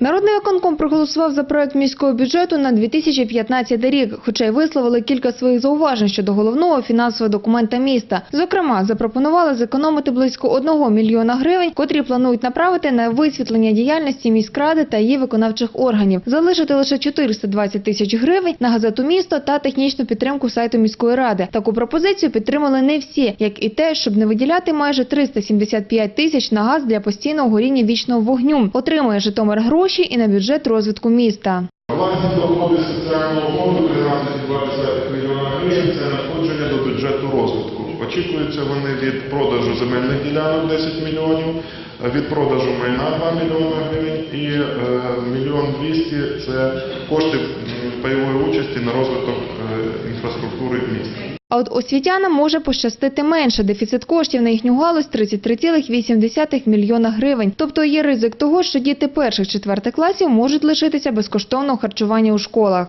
Народний виконком проголосував за проект міського бюджету на 2015 рік, хоча й висловили кілька своїх зауважень щодо головного фінансового документа міста. Зокрема, запропонували зекономити близько 1 мільйона гривень, котрі планують направити на висвітлення діяльності міськради та її виконавчих органів, залишити лише 420 тисяч гривень на газету місто та технічну підтримку сайту міської ради. Таку пропозицію підтримали не всі, як і те, щоб не виділяти майже 375 тисяч на газ для постійного горіння вічного вогню. Отримує Житомир гроші і на бюджет розвитку міста. Власні доходи соціального фонду 13,2 мільйона гривень – це надходження до бюджету розвитку. Очікуються вони від продажу земельних ділянок 10 мільйонів, від продажу майна 2 мільйони гривень і е, мільйон 200 – це кошти пайової участі на розвиток е, інфраструктури міста. А от освітянам може пощастити менше. Дефіцит коштів на їхню галузь 33,8 мільйона гривень. Тобто є ризик того, що діти перших четвертих класів можуть лишитися безкоштовного харчування у школах.